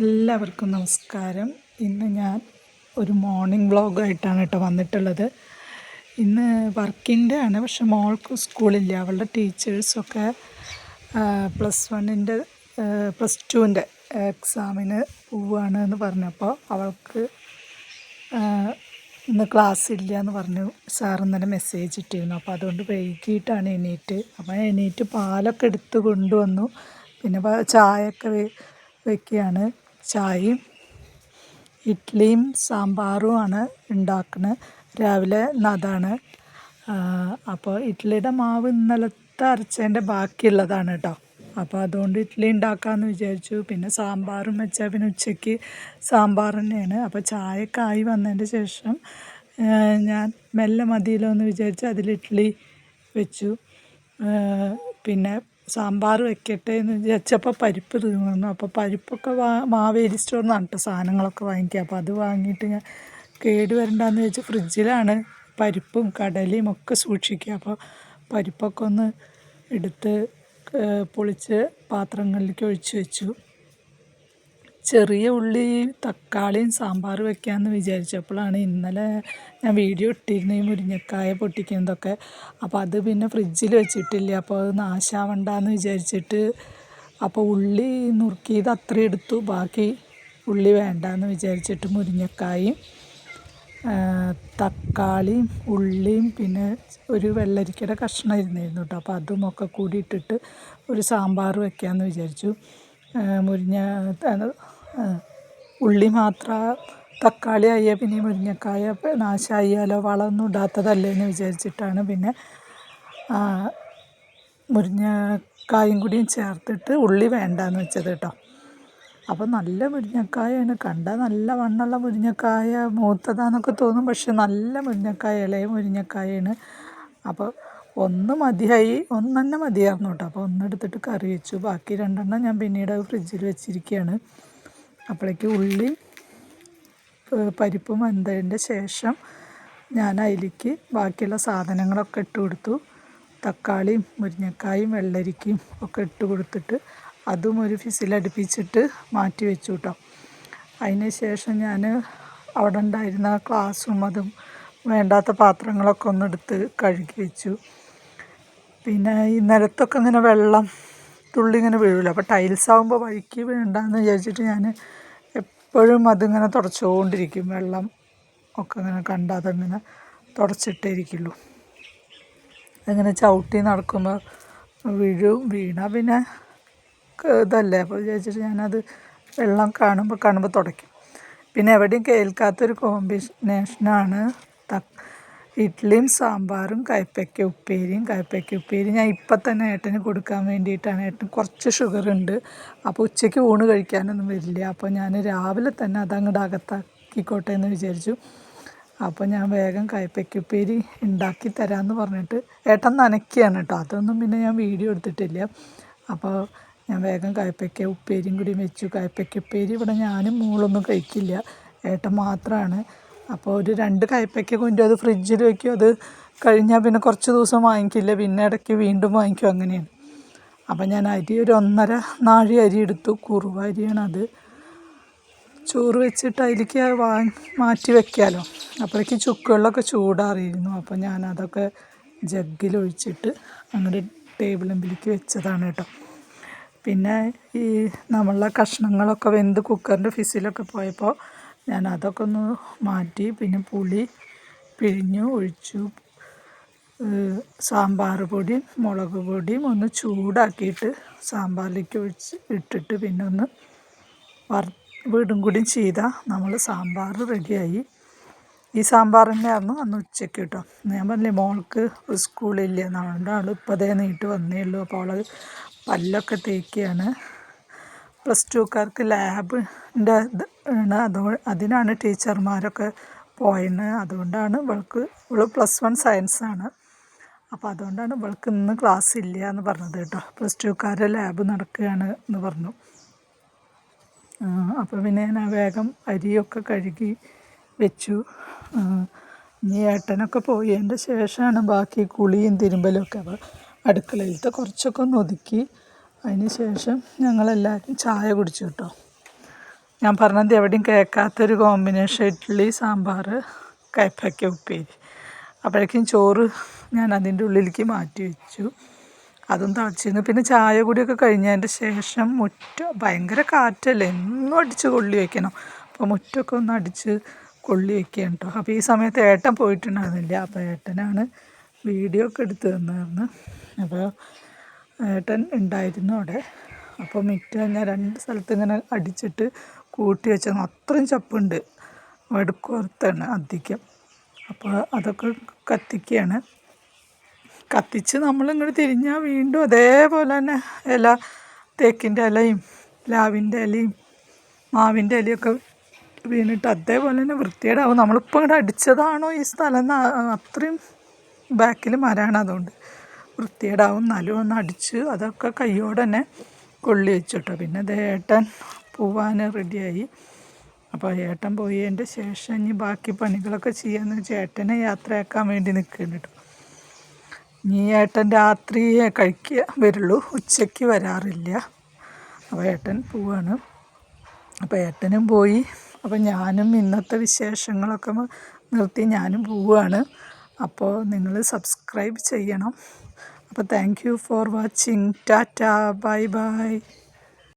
എല്ലാവർക്കും നമസ്കാരം. ഇന്ന് ഞാൻ ഒരു മോർണിംഗ് വ്ളോഗായിട്ടാണ് കേട്ടോ വന്നിട്ടുള്ളത്. ഇന്ന് വർക്കിന്റെ ആണ്. പക്ഷെ മോൾക്ക് സ്കൂളില്ല അവളുടെ ടീച്ചേഴ്സൊക്കെ പ്ലസ് വണ്ണിന്റെ പ്ലസ് ടുവിന്റെ എക്സാമിന് പോവുകയാണ് എന്ന് പറഞ്ഞപ്പോൾ അവൾക്ക് ഇന്ന് ക്ലാസ് ഇല്ല എന്ന് പറഞ്ഞു. സാർ മെസ്സേജ് ഇട്ടിരുന്നു. അപ്പോൾ അതുകൊണ്ട് വൈകിട്ടാണ് എണീറ്റ്. അപ്പോൾ എണീറ്റ് പാലൊക്കെ എടുത്ത് കൊണ്ടുവന്നു. പിന്നെ ചായയൊക്കെ വെക്കുകയാണ്. ചായയും ഇഡ്ഡലിയും സാമ്പാറും ആണ് ഉണ്ടാക്കുന്നത് രാവിലെ അതാണ് അപ്പോൾ ഇഡ്ഡലിയുടെ മാവ് ഇന്നലത്തെ അരച്ചതിന്റെ ബാക്കിയുള്ളതാണ് കേട്ടോ അപ്പോൾ അതുകൊണ്ട് ഇഡ്ഡലി ഉണ്ടാക്കാമെന്ന് വിചാരിച്ചു. പിന്നെ സാമ്പാറും വെച്ചാൽ പിന്നെ ഉച്ചയ്ക്ക് സാമ്പാർ തന്നെയാണ്. അപ്പോൾ ചായയൊക്കെ ആയി വന്നതിന്റെ ശേഷം ഞാൻ മെല്ലെ മതിയല്ലോ എന്ന് വിചാരിച്ച് അതിൽ ഇഡ്ഡലി വെച്ചു. പിന്നെ സാമ്പാർ വെക്കട്ടെ എന്ന് വിചാരിച്ചപ്പോൾ പരിപ്പ് തീർന്നു അപ്പോൾ പരിപ്പൊക്കെ വാ മാവേലി സ്റ്റോറിൽ നിന്നാണ് കേട്ടോ സാധനങ്ങളൊക്കെ വാങ്ങിക്കുക അപ്പോൾ അത് വാങ്ങിയിട്ട് ഞാൻ കേട് വരണ്ടെന്ന് വെച്ച് ഫ്രിഡ്ജിലാണ് പരിപ്പും കടലയും ഒക്കെ സൂക്ഷിക്കുക അപ്പോൾ പരിപ്പൊക്കെ ഒന്ന് എടുത്ത് പൊളിച്ച് പാത്രങ്ങളിലേക്ക് ഒഴിച്ച് വെച്ചു. ചെറിയ ഉള്ളി തക്കാളിയും സാമ്പാർ വെക്കാമെന്ന് വിചാരിച്ചപ്പോഴാണ് ഇന്നലെ ഞാൻ വീഡിയോ ഇട്ടിരുന്ന ഈ മുരിങ്ങക്കായ പൊട്ടിക്കുന്നതൊക്കെ. അപ്പോൾ അത് പിന്നെ ഫ്രിഡ്ജിൽ വെച്ചിട്ടില്ല അപ്പോൾ അത് നാശാവണ്ടെന്ന് വിചാരിച്ചിട്ട് അപ്പോൾ ഉള്ളി നുറുക്കിയത് അത്രയും എടുത്തു ബാക്കി ഉള്ളി വേണ്ടാന്ന് വിചാരിച്ചിട്ട് മുരിങ്ങക്കായും തക്കാളിയും ഉള്ളിയും പിന്നെ ഒരു വെള്ളരിക്കയുടെ കഷ്ണം ഇരുന്നിരുന്നു കേട്ടോ അപ്പോൾ അതും ഒക്കെ കൂടി ഇട്ടിട്ട് ഒരു സാമ്പാർ വെക്കാമെന്ന് വിചാരിച്ചു. മുരിങ്ങ ഉള്ളി മാത്രം തക്കാളി ആയാൽ പിന്നെ മുരിങ്ങക്കായ നാശമായാലോ വളമൊന്നും ഇടാത്തതല്ലേ എന്ന് വിചാരിച്ചിട്ടാണ്. പിന്നെ മുരിങ്ങക്കായും കൂടിയും ചേർത്തിട്ട് ഉള്ളി വേണ്ടാന്ന് വെച്ചത് കേട്ടോ. അപ്പോൾ നല്ല മുരിങ്ങക്കായാണ്. കണ്ടാൽ നല്ല വണ്ണുള്ള മുരിങ്ങക്കായ മൂത്തതാന്നൊക്കെ തോന്നും പക്ഷെ നല്ല മുരിങ്ങക്കായ ഇളയ മുരിങ്ങക്കായാണ്. അപ്പോൾ ഒന്ന് മതിയായി ഒന്ന് മതിയായിരുന്നു കേട്ടോ. അപ്പോൾ ഒന്നെടുത്തിട്ട് കറി വെച്ചു. ബാക്കി രണ്ടെണ്ണം ഞാൻ പിന്നീട് ഫ്രിഡ്ജിൽ വെച്ചിരിക്കുകയാണ് അപ്പോഴേക്ക് ഉള്ളി പരിപ്പ് വെന്തതിന്റെ ശേഷം ഞാൻ അതിലേക്ക് ബാക്കിയുള്ള സാധനങ്ങളൊക്കെ ഇട്ട് കൊടുത്തു. തക്കാളിയും മുരിങ്ങക്കായും വെള്ളരിക്കയും ഒക്കെ ഇട്ട് കൊടുത്തിട്ട് അതും ഒരു ഫിസിലടുപ്പിച്ചിട്ട് മാറ്റി വെച്ചു കേട്ടോ അതിന് ശേഷം ഞാൻ അവിടെ ഉണ്ടായിരുന്ന ക്ലാസ്സും അതും വേണ്ടാത്ത പാത്രങ്ങളൊക്കെ ഒന്നെടുത്ത് കഴുകി വെച്ചു. പിന്നെ ഈ നിലത്തൊക്കെ ഇങ്ങനെ വെള്ളം തുള്ളി ഇങ്ങനെ വീഴില്ല അപ്പോൾ ടൈൽസ് ആകുമ്പോൾ വഴിക്ക് വേണ്ടെന്ന് വിചാരിച്ചിട്ട് ഞാൻ എപ്പോഴും അതിങ്ങനെ തുടച്ചുകൊണ്ടിരിക്കും. വെള്ളം ഒക്കെ ഇങ്ങനെ കണ്ടാൽ അതങ്ങനെ തുടച്ചിട്ടേ ഇരിക്കുള്ളൂ. അങ്ങനെ ചവിട്ടി നടക്കുമ്പോൾ വീഴും വീണാൽ പിന്നെ ഇതല്ലേ? അപ്പോൾ വിചാരിച്ചിട്ട് ഞാനത് വെള്ളം കാണുമ്പോൾ കാണുമ്പോൾ തുടയ്ക്കും. പിന്നെ എവിടെയും കേൾക്കാത്തൊരു കോമ്പിനേഷനാണ് തക് ഇഡ്ഡലിയും സാമ്പാറും കയ്പ്പയ്ക്ക ഉപ്പേരിയും കയ്പ്പയ്ക്ക ഉപ്പേരി ഞാൻ ഇപ്പം തന്നെ ഏട്ടന് കൊടുക്കാൻ വേണ്ടിയിട്ടാണ്. ഏട്ടന് കുറച്ച് ഷുഗർ ഉണ്ട്. അപ്പോൾ ഉച്ചയ്ക്ക് ഊണ് കഴിക്കാനൊന്നും വരില്ല. അപ്പോൾ ഞാൻ രാവിലെ തന്നെ അതങ്ങോട്ട് അകത്താക്കിക്കോട്ടെ എന്ന് വിചാരിച്ചു. അപ്പോൾ ഞാൻ വേഗം കയ്പ്പയ്ക്ക ഉപ്പേരി ഉണ്ടാക്കി തരാമെന്ന് പറഞ്ഞിട്ട് ഏട്ടൻ നനയ്ക്കുകയാണ് കേട്ടോ. അതൊന്നും പിന്നെ ഞാൻ വീഡിയോ എടുത്തിട്ടില്ല. അപ്പോൾ ഞാൻ വേഗം കയ്പ്പയ്ക്ക ഉപ്പേരിയും കൂടി വെച്ചു. കയ്പ്പയ്ക്ക ഉപ്പേരി ഇവിടെ ഞാനും മൂളൊന്നും കഴിക്കില്ല. ഏട്ടൻ മാത്രമാണ് അപ്പോൾ ഒരു രണ്ട് കയ്പ്പയ്ക്ക് കൊണ്ടും അത് ഫ്രിഡ്ജിൽ വയ്ക്കും അത് കഴിഞ്ഞാൽ പിന്നെ കുറച്ച് ദിവസം വാങ്ങിക്കില്ല. പിന്നെ ഇടയ്ക്ക് വീണ്ടും വാങ്ങിക്കും. അങ്ങനെയാണ്. അപ്പം ഞാൻ അരി ഒരു ഒന്നര നാഴി അരി എടുത്തു. കുറുവ അരിയാണ് അത്. ചോറ് വെച്ചിട്ട് അതിലേക്ക് വാങ്ങി മാറ്റി വെക്കാമല്ലോ അപ്പോഴേക്ക് ചുക്കുകളിലൊക്കെ ചൂടാറിയിരുന്നു. അപ്പോൾ ഞാൻ അതൊക്കെ ജഗ്ഗിൽ ഒഴിച്ചിട്ട് അങ്ങനെ ടേബിളിലേക്ക് വെച്ചതാണ് കേട്ടോ. പിന്നെ ഈ നമ്മളെ കഷ്ണങ്ങളൊക്കെ വെന്ത് കുക്കറിന്റെ ഫിസിലൊക്കെ പോയപ്പോൾ ഞാൻ അതൊക്കെ ഒന്ന് മാറ്റി പിന്നെ പുളി പിഴിഞ്ഞു ഒഴിച്ചു. സാമ്പാർ പൊടി മുളക് പൊടിയും ഒന്ന് ചൂടാക്കിയിട്ട് സാമ്പാറിലേക്ക് ഒഴിച്ച് ഇട്ടിട്ട് പിന്നെ ഒന്ന് വീടും കൂടിയും ചെയ്താൽ നമ്മൾ സാമ്പാർ റെഡിയായി. ഈ സാമ്പാർ തന്നെയായിരുന്നു അന്ന് ഉച്ചയ്ക്ക് കേട്ടോ. ഞാൻ പറഞ്ഞില്ലേ മോൾക്ക് സ്കൂളില്ല. അതുകൊണ്ട് ആൾ ഇപ്പോൾ അതേ നീട്ട് വന്നേ ഉള്ളൂ. അപ്പോൾ അവൾ പല്ലൊക്കെ തേക്കുകയാണ്. പ്ലസ് ടുക്കാർക്ക് ലാബിന്റെ ആണ്. അതോ അതിനാണ് ടീച്ചർമാരൊക്കെ പോയിന്. അതുകൊണ്ടാണ് ഇവൾക്ക് ഇവൾ പ്ലസ് വൺ സയൻസാണ് അപ്പോൾ അതുകൊണ്ടാണ് ഇവൾക്ക് ഇന്ന് ക്ലാസ് ഇല്ല എന്ന് പറഞ്ഞത് കേട്ടോ. പ്ലസ് ടുക്കാരെ ലാബ് നടക്കുകയാണ് എന്ന് പറഞ്ഞു. അപ്പോൾ പിന്നെ ഞാൻ വേഗം അരിയൊക്കെ കഴുകി വെച്ചു. ഇനി ഏട്ടനൊക്കെ പോയതിന്റെ ശേഷമാണ് ബാക്കി കുളിയും തിരുമ്പലും ഒക്കെ അപ്പോൾ അടുക്കളയിലത്തെ കുറച്ചൊക്കെ ഒന്ന് ഒതുക്കി. അതിന് ശേഷം ഞങ്ങളെല്ലാവരും ചായ കുടിച്ചു കേട്ടോ. ഞാൻ പറഞ്ഞത് എവിടെയും കേൾക്കാത്തൊരു കോമ്പിനേഷൻ ഇഡ്ഡലി സാമ്പാർ കയ്പ്പയ്ക്ക ഉപ്പേരി. അപ്പോഴേക്കും ചോറ് ഞാൻ അതിന്റെ ഉള്ളിലേക്ക് മാറ്റി വെച്ചു. അതും തളച്ചിരുന്നു. പിന്നെ ചായ കൂടിയൊക്കെ കഴിഞ്ഞതിന്റെ ശേഷം മുറ്റം ഭയങ്കര കാറ്റല്ലേ? എന്നും അടിച്ച് കൊള്ളി വയ്ക്കണം അപ്പോൾ മുറ്റമൊക്കെ ഒന്ന് അടിച്ച് കൊള്ളി വയ്ക്കുകയാണ് കേട്ടോ. അപ്പോൾ ഈ സമയത്ത് ഏട്ടൻ പോയിട്ടുണ്ടായിരുന്നില്ല? അപ്പോൾ ഏട്ടനാണ് വീഡിയോ ഒക്കെ എടുത്ത് തന്നായിരുന്നു അപ്പോൾ ഏട്ടൻ ഉണ്ടായിരുന്നു അവിടെ. അപ്പോൾ മിറ്റം ഞാൻ രണ്ട് സ്ഥലത്ത് ഇങ്ങനെ അടിച്ചിട്ട് കൂട്ടി വെച്ചാൽ അത്രയും ചപ്പുണ്ട്. വെടുക്കോർത്താണ് അധികം. അപ്പോൾ അതൊക്കെ കത്തിക്കുകയാണ് കത്തിച്ച് നമ്മളിങ്ങോട്ട് തിരിഞ്ഞാൽ വീണ്ടും അതേപോലെ തന്നെ ഇല തേക്കിന്റെ ഇലയും പ്ലാവിന്റെ ഇലയും മാവിന്റെ ഇലയൊക്കെ വീണിട്ട് അതേപോലെ തന്നെ വൃത്തികേടാവും. നമ്മളിപ്പോൾ ഇങ്ങോട്ട് അടിച്ചതാണോ ഈ സ്ഥലം അത്രയും ബാക്കിൽ മരമാണ് അതുകൊണ്ട് വൃത്തികേടാവും. എന്നാലും ഒന്ന് അടിച്ച് അതൊക്കെ കയ്യോടെ തന്നെ കൊള്ളി വെച്ചിട്ടോ. പിന്നെ അത് ഏട്ടൻ പോവാൻ റെഡിയായി. അപ്പോൾ ഏട്ടൻ പോയതിന്റെ ശേഷം ഇനി ബാക്കി പണികളൊക്കെ ചെയ്യാമെന്ന് വെച്ചാൽ ഏട്ടനെ യാത്രയാക്കാൻ വേണ്ടി നിൽക്കുന്നുണ്ട് കേട്ടോ. ഇനി ഏട്ടൻ രാത്രി കഴിക്കുക വരുള്ളൂ. ഉച്ചയ്ക്ക് വരാറില്ല. അപ്പോൾ ഏട്ടൻ പോവാണ്. അപ്പോൾ ഏട്ടനും പോയി. അപ്പോൾ ഞാനും ഇന്നത്തെ വിശേഷങ്ങളൊക്കെ നിർത്തി ഞാനും പോവുകയാണ് അപ്പോൾ നിങ്ങൾ സബ്സ്ക്രൈബ് ചെയ്യണം. അപ്പോൾ thank you for watching tata bye bye